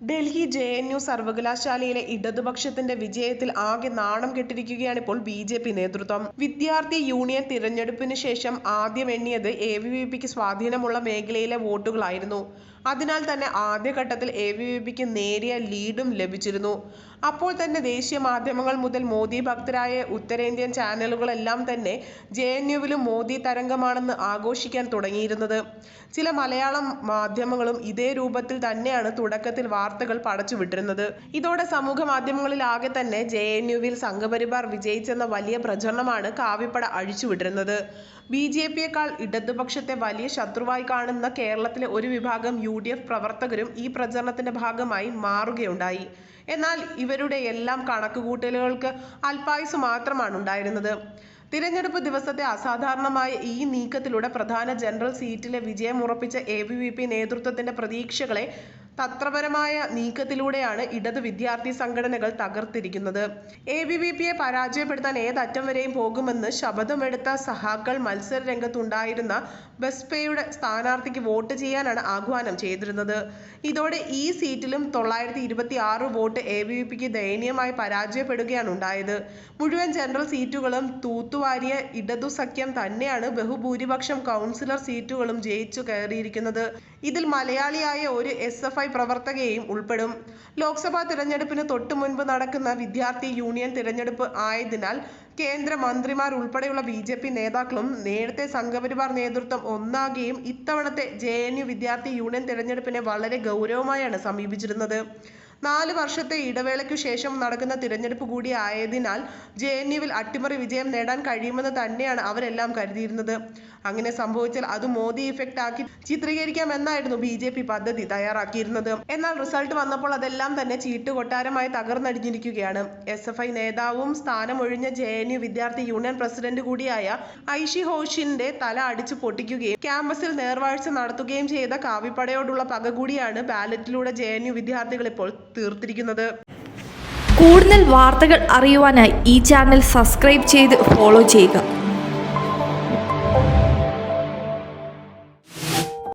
Delhi J N U സർവകലാശാലയിലെ ഇടതുപക്ഷത്തിന്റെ വിജയത്തിൽ ആകെ നാണം കെട്ടിരിക്കുകയാണ് ഇപ്പോൾ ബി ജെ പി നേതൃത്വം. വിദ്യാർത്ഥി യൂണിയൻ തിരഞ്ഞെടുപ്പിന് ശേഷം ആദ്യം എണ്ണിയത് എ വി വി പിക്ക് സ്വാധീനമുള്ള മേഖലയിലെ വോട്ടുകളായിരുന്നു. അതിനാൽ തന്നെ ആദ്യഘട്ടത്തിൽ എ വി പിക്ക് നേരിയ ലീഡും ലഭിച്ചിരുന്നു. അപ്പോൾ തന്നെ ദേശീയ മാധ്യമങ്ങൾ മുതൽ മോദി ഭക്തരായ ഉത്തരേന്ത്യൻ ചാനലുകളെല്ലാം തന്നെ ജെ എൻ യുവിലും മോദി തരംഗമാണെന്ന് ആഘോഷിക്കാൻ തുടങ്ങിയിരുന്നത്. ചില മലയാളം മാധ്യമങ്ങളും ഇതേ രൂപത്തിൽ തന്നെയാണ് തുടക്കത്തിൽ വാർത്തകൾ പടച്ചുവിട്ടിരുന്നത് ഇതോടെ സമൂഹ മാധ്യമങ്ങളിലാകെ തന്നെ ജെ എൻ യുവിൽ സംഘപരിവാർ വിജയിച്ചെന്ന വലിയ പ്രചരണമാണ് കാവിപ്പട അഴിച്ചുവിട്ടിരുന്നത് ബി ജെ പിയേക്കാൾ ഇടതുപക്ഷത്തെ വലിയ ശത്രുവായി കാണുന്ന കേരളത്തിലെ ഒരു വിഭാഗം യു ഡി എഫ് പ്രവർത്തകരും ഈ പ്രചരണത്തിന്റെ ഭാഗമായി മാറുകയുണ്ടായി. എന്നാൽ ഇവരുടെ എല്ലാം കണക്കുകൂട്ടലുകൾക്ക് അല്പായുസ് മാത്രമാണ് ഉണ്ടായിരുന്നത്. തിരഞ്ഞെടുപ്പ് ദിവസത്തെ അസാധാരണമായ ഈ നീക്കത്തിലൂടെ പ്രധാന ജനറൽ സീറ്റിലെ വിജയം ഉറപ്പിച്ച എ ബി വി പി നേതൃത്വത്തിന്റെ പ്രതീക്ഷകളെ തന്ത്രപരമായ നീക്കത്തിലൂടെയാണ് ഇടത് വിദ്യാർത്ഥി സംഘടനകൾ തകർത്തിരിക്കുന്നത്. എ ബി വി പിയെ പരാജയപ്പെടുത്താൻ ഏതറ്റം വരെയും പോകുമെന്ന് ശപഥമെടുത്ത സഹാക്കൾ മത്സര രംഗത്തുണ്ടായിരുന്ന ബസ്പയുടെ സ്ഥാനാർത്ഥിക്ക് വോട്ട് ചെയ്യാനാണ് ആഹ്വാനം ചെയ്തിരുന്നത്. ഇതോടെ ഈ സീറ്റിലും തൊള്ളായിരത്തി ഇരുപത്തി ആറ് വോട്ട് എ ബി വി പിക്ക് ദയനീയമായി പരാജയപ്പെടുകയാണ് ഉണ്ടായത്. മുഴുവൻ ജനറൽ സീറ്റുകളും തൂത്തുവാരിയ ഇടതു സഖ്യം തന്നെയാണ് ബഹുഭൂരിപക്ഷം കൗൺസിലർ സീറ്റുകളും ജയിച്ചു കയറിയിരിക്കുന്നത്. ഇതിൽ മലയാളിയായ ഒരു എസ് എഫ് ഐ പ്രവർത്തകയെയും ഉൾപ്പെടും. ലോക്സഭാ തിരഞ്ഞെടുപ്പിന് തൊട്ടു മുൻപ് നടക്കുന്ന വിദ്യാർത്ഥി യൂണിയൻ തിരഞ്ഞെടുപ്പ് ആയതിനാൽ കേന്ദ്ര മന്ത്രിമാർ ഉൾപ്പെടെയുള്ള ബി ജെ പി നേതാക്കളും നേരത്തെ സംഘപരിവാർ നേതൃത്വം ഒന്നാകുകയും ഇത്തവണത്തെ ജെ എൻ യു വിദ്യാർത്ഥി യൂണിയൻ തിരഞ്ഞെടുപ്പിനെ വളരെ ഗൗരവമായാണ് സമീപിച്ചിരുന്നത്. നാല് വർഷത്തെ ഇടവേളയ്ക്കു ശേഷം നടക്കുന്ന തിരഞ്ഞെടുപ്പ് കൂടി ആയതിനാൽ ജെ എൻ യുവിൽ അട്ടിമറി വിജയം നേടാൻ കഴിയുമെന്ന് തന്നെയാണ് അവരെല്ലാം കരുതിയിരുന്നത്. അങ്ങനെ സംഭവിച്ചാൽ അത് മോദി ഇഫക്റ്റ് ആക്കി ചിത്രീകരിക്കാമെന്നായിരുന്നു ബി ജെ പി പദ്ധതി തയ്യാറാക്കിയിരുന്നത്. എന്നാൽ റിസൾട്ട് വന്നപ്പോൾ അതെല്ലാം തന്നെ ചീട്ട് കൊട്ടാരമായി തകർന്നടിഞ്ഞിരിക്കുകയാണ്. എസ് എഫ് ഐ നേതാവും സ്ഥാനമൊഴിഞ്ഞ ജെ എൻ യു വിദ്യാർത്ഥി യൂണിയൻ പ്രസിഡന്റ് കൂടിയായ ഐഷി ഹോഷിന്റെ തല അടിച്ചു പൊട്ടിക്കുകയും ക്യാമ്പസിൽ നേർവാഴ്ച നടത്തുകയും ചെയ്ത കാവിപ്പടയോടുള്ള പക കൂടിയാണ് ബാലറ്റിലൂടെ ജെ എൻ യു വിദ്യാർത്ഥികൾ ഇപ്പോൾ തീർത്തിരിക്കുന്നത്. കൂടുതൽ വാർത്തകൾ അറിയുവാനായി ഈ ചാനൽ സബ്സ്ക്രൈബ് ചെയ്ത് ഫോളോ ചെയ്യുക.